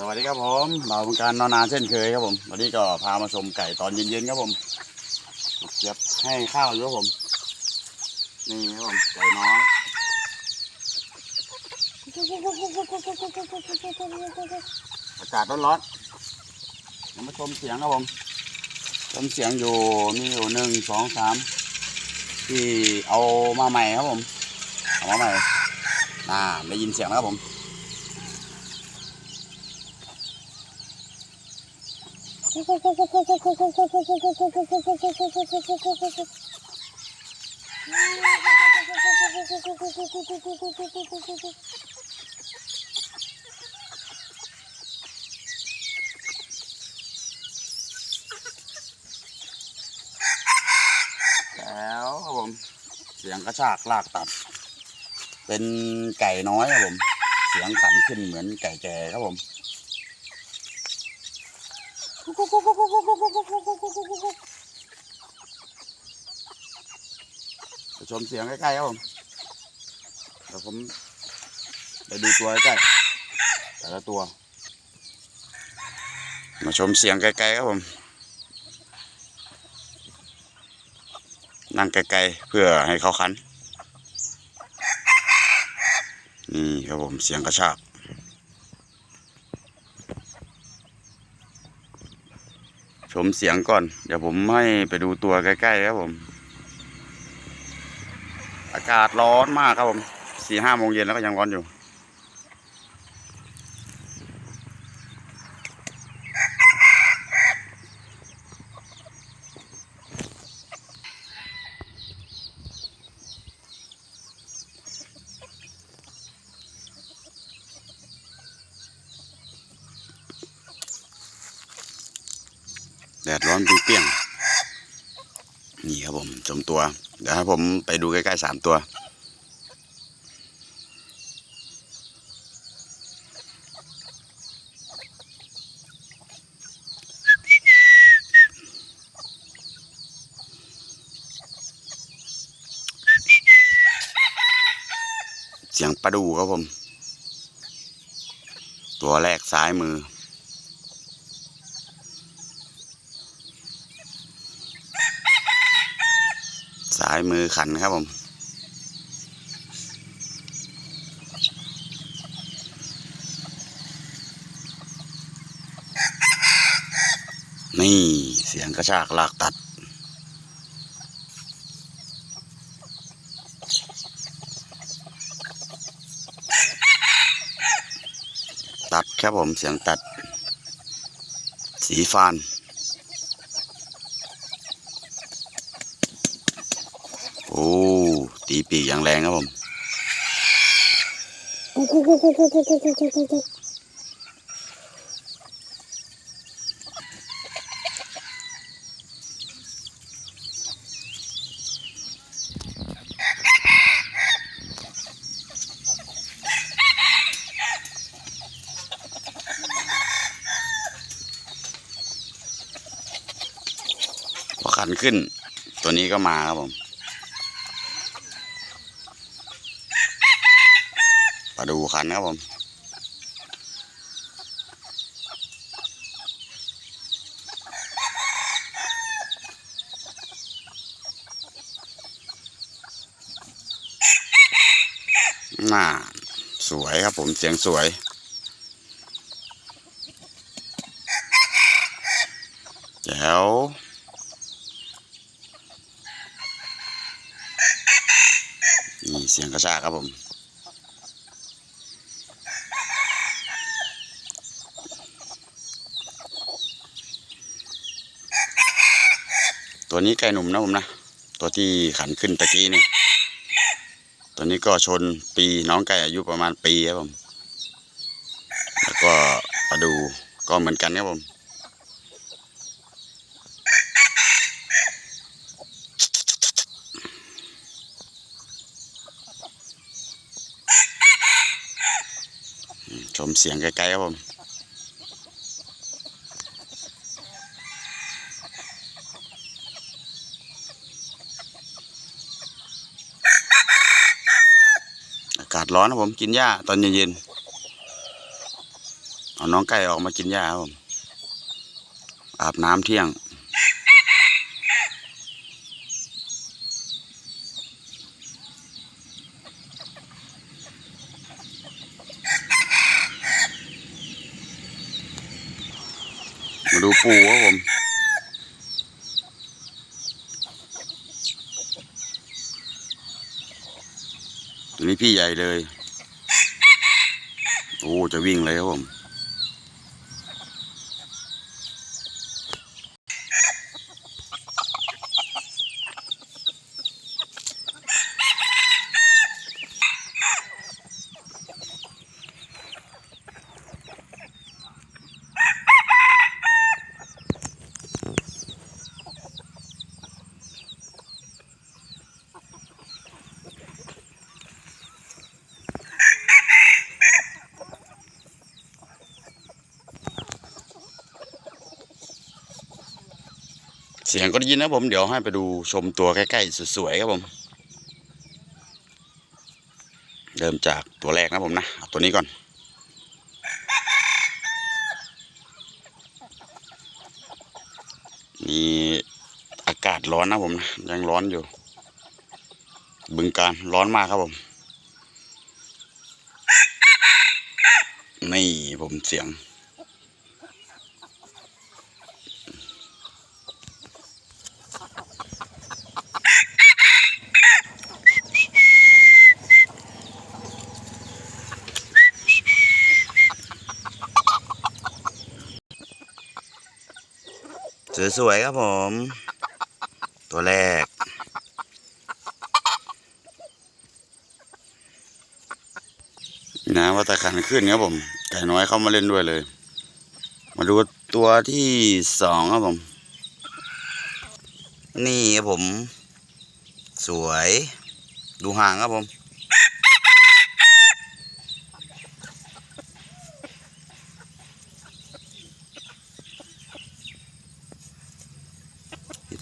สวัสดีครับผมเราเป็นการนอนนานเช่นเคยครับผม วันนี้ก็พามาชมไก่ตอนเย็นๆครับผมเก็บให้ข้าวอยู่ครับผม นี่ครับผมไก่น้อยอากาศร้อนๆเดี๋ยวมาชมเสียงครับผมชมเสียงอยู่มีอยู่หนึ่งสองสามที่เอามาใหม่ครับผมเอามาใหม่น่าได้ยินเสียงแล้วครับผม แล้วครับผม เสียงกระชากลากตัด เป็นไก่น้อยครับผม เสียงขันขึ้นเหมือนไก่แก่ครับผม ชมเสียงใกล้ๆครับผม เดี๋ยวผมไปดูตัวใกล้ๆแต่ละตัว มาชมเสียงไกลๆครับผม นั่งไกลๆเพื่อให้เขาคัน นี่ครับผมเสียงกระชาก มเสียงก่อน เดี๋ยวผมให้ไปดูตัวใกล้ๆครับผม อากาศร้อนมากครับผมสี่ห้าโมงเย็นแล้วก็ยังร้อนอยู่ แดดร้อนเปรี้ยงนี่ครับผมชมตัว เดี๋ยวให้ผมไปดูใกล้ๆสามตัว เสียงปลาดูครับผม ตัวแรกซ้ายมือ สายมือขันครับผม นี่เสียงกระชากลากตัด ตัดครับผมเสียงตัด สีฟาน โอ้ ตี ปีกอย่างแรงครับผมพอขันขึ้น ตัวนี้ก็มาครับผม มา ดูขันครับผมน่าสวยครับผมเสียงสวย แจ๋วนี่เสียงกระชากครับผม ตัวนี้ไก่หนุ่มนะผมนะ ตัวที่ขันขึ้นตะกี้นี่ ตัวนี้ก็ชนปีน้องไก่อายุประมาณปีครับผม แล้วก็มาดูก็เหมือนกันครับผมชมเสียงไกลๆครับผมากาศร้อนนะผมกินหญ้าตอนเย็นๆเอาน้องไก่ออกมากินหญ้าครับผมอาบน้ำเที่ยง มาดูปูครับผม นี้พี่ใหญ่เลย โอ้ จะวิ่งเลยครับผม เสียงก็ได้ยินนะผมเดี๋ยวให้ไปดูชมตัวใกล้ๆสวยๆครับผม เริ่มจากตัวแรกนะผมนะตัวนี้ก่อนมีอากาศร้อนนะผมนะยังร้อนอยู่ บึงการร้อนมากครับผมนี่ผมเสียง สวยๆครับผม ตัวแรก นะว่าตะขันขึ้นครับผม ไก่น้อยเข้ามาเล่นด้วยเลย มาดูตัวที่สองครับผม นี่ครับผม สวย ดูห่างครับผม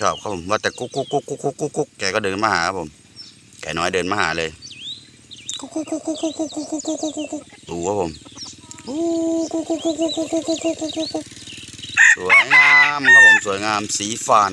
ชอบครับผมว่าแต่กุ๊กกุ๊กกุ๊กกุ๊กกุ๊กกุ๊กกุ๊กแกก็เดินมาหาครับผมไก่น้อยเดินมาหาเลยกุ๊กกุ๊กกุ๊กกุ๊กกุ๊กกุ๊กกุ๊กกุ๊กกุ๊กกุ๊กกุ๊กดูครับผมกุ๊กกุ๊กกุ๊กกุ๊กกุ๊กกุ๊กกุ๊กกุ๊กกุ๊กกุ๊กกุ๊กสวยงามครับผมสวยงามสีฟาน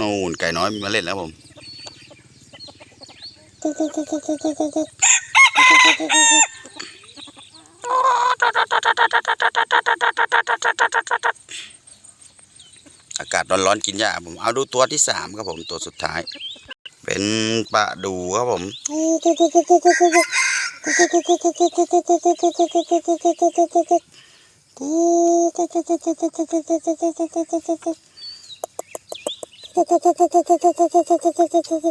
นู่นไก่น้อยมาเล่นแล้วผม อากาศร้อนๆกินยาผมเอาดูตัวที่สามครับผมตัวสุดท้าย เป็นปลาดูครับผมวั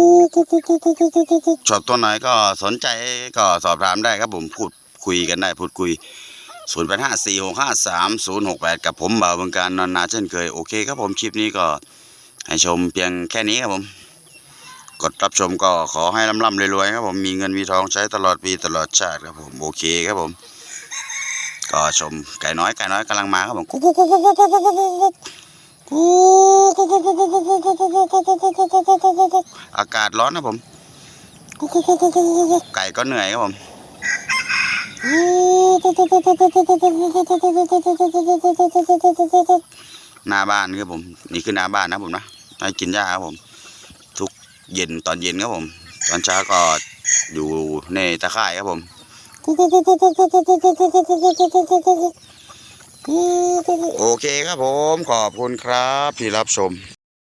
k อบตัวไหนก็สนใจก็สอบถามได้ครับผมพูดคุยกันได้พูดคุยศูนย์แปดห้าศร้อนอนะผมกุ๊กกุ๊กกุ๊กกุ๊กกุ๊กกุ๊ก อากาศร้อนนะผมไก่ก็เหนื่อยครับผมหน้าบ้านครับผม นี่คือหน้าบ้านนะผมนะให้กินหญ้าครับผม ทุกเย็นตอนเย็นครับผม ตอนเช้าก็อยู่ในตะข่ายครับผม โอเคครับผม ขอบคุณครับที่รับชม